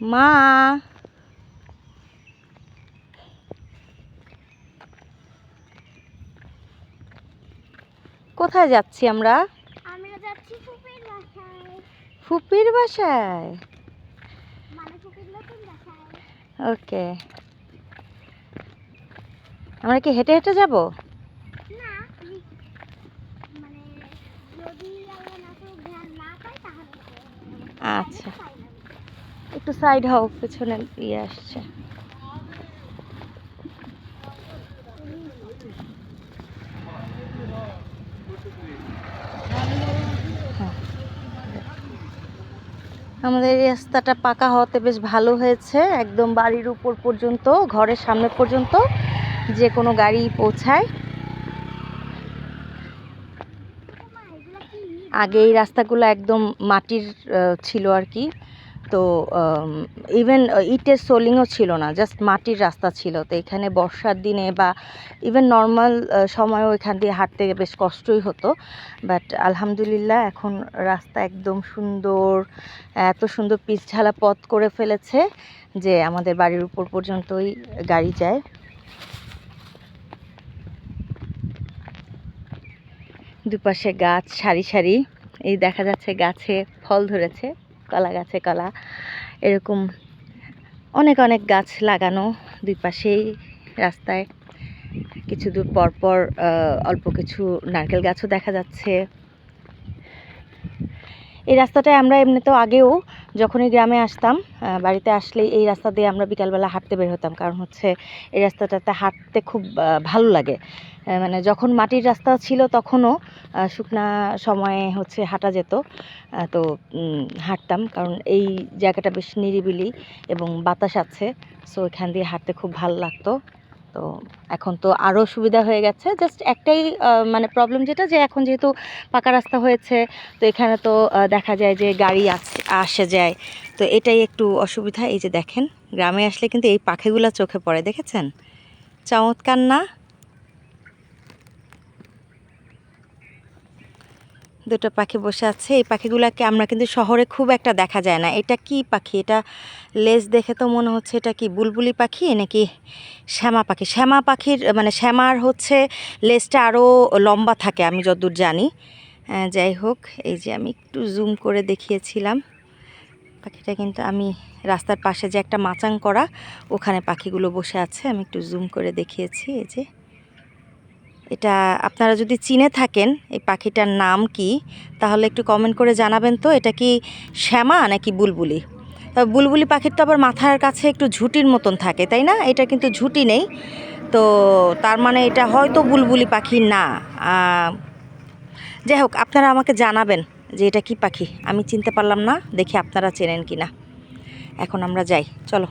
মা। কোথায় যাচ্ছি আমরা? আমরা যাচ্ছি ফুপির বাসায়। ফুপির বাসায়? মানে ফুপির নতুন বাসায়। ওকে। আমরা কি হেঁটে হেঁটে যাব? না মানে যদি আমরা নাটক ধ্যান না পাই তাহলে আচ্ছা। একটু সাইড হও, পেছনে ইয়ে আসছে। হ্যাঁ। আমাদের এই রাস্তাটা পাকা হওয়াতে বেশ ভালো হয়েছে, একদম বাড়ির উপর পর্যন্ত, ঘরের সামনে পর্যন্ত যে কোনো গাড়ি পৌঁছায়। আগে এই রাস্তাগুলো একদম মাটির ছিল আর কি। তো ইভেন ইটের সোলিংও ছিল না জাস্ট মাটির রাস্তা ছিল। তো এখানে বর্ষার দিনে বা ইভেন নর্মাল সময়ও এখান দিয়ে হাঁটতে বেশ কষ্টই হতো। বাট আলহামদুলিল্লাহ এখন রাস্তা একদম সুন্দর, এত সুন্দর পিচ ঢালা পথ করে ফেলেছে যে আমাদের বাড়ির উপর পর্যন্তই গাড়ি যায়। দুপাশে গাছ, সারি সারি, এই দেখা যাচ্ছে গাছে ফল ধরেছে। কলা গাছে কলা। এরকম অনেক অনেক গাছ লাগানো দুই পাশেই রাস্তায়। কিছু দূর পরপর পর অল্প কিছু নারকেল গাছও দেখা যাচ্ছে। এই রাস্তাটায় আমরা এমনিতেও আগেও যখনই গ্রামে আসতাম বাড়িতে আসলে এই রাস্তা দিয়ে আমরা বিকালবেলা হাঁটতে বের হতাম। কারণ হচ্ছে এই রাস্তাটাতে হাঁটতে খুব ভালো লাগে। মানে যখন মাটির রাস্তা ছিল তখনও শুকনা সময়ে হচ্ছে হাঁটা যেত। তো হাঁটতাম। কারণ এই জায়গাটা বেশ নিরিবিলি এবং বাতাস আছে। সো এখান দিয়ে হাঁটতে খুব ভালো লাগতো। তো এখন তো আরও সুবিধা হয়ে গেছে। জাস্ট একটাই মানে প্রবলেম যেটা যে এখন যেহেতু পাকা রাস্তা হয়েছে, তো এখানে তো দেখা যায় যে গাড়ি আসে যায়। তো এটাই একটু অসুবিধা। এই যে দেখেন, গ্রামে আসলে কিন্তু এই পাখিগুলো চোখে পড়ে, দেখেছেন? চমৎকার না? দুটো পাখি বসে আছে। এই পাখিগুলোকে আমরা কিন্তু শহরে খুব একটা দেখা যায় না। এটা কি পাখি? এটা লেজ দেখে তো মনে হচ্ছে এটা কি বুলবুলি পাখি নাকি শ্যামা পাখি? শ্যামা পাখির মানে শ্যামার হচ্ছে লেজটা আরও লম্বা থাকে, আমি যতদূর জানি। যাই হোক, এই যে আমি একটু জুম করে দেখিয়েছিলাম। পাখিটা কিন্তু আমি রাস্তার পাশে যে একটা মাচাং করা, ওখানে পাখিগুলো বসে আছে, আমি একটু জুম করে দেখিয়েছি, এই যে। এটা আপনারা যদি চিনে থাকেন এই পাখিটার নাম কি, তাহলে একটু কমেন্ট করে জানাবেন তো। এটা কি শ্যামা নাকি বুলবুলি? বুলবুলি পাখির তো আবার মাথার কাছে একটু ঝুটির মতন থাকে, তাই না? এটা কিন্তু ঝুটি নেই। তো তার মানে এটা হয়তো বুলবুলি পাখি না। যাই হোক, আপনারা আমাকে জানাবেন যে এটা কি পাখি। আমি চিনতে পারলাম না, দেখি আপনারা চেনেন কি না এখন আমরা যাই, চলো।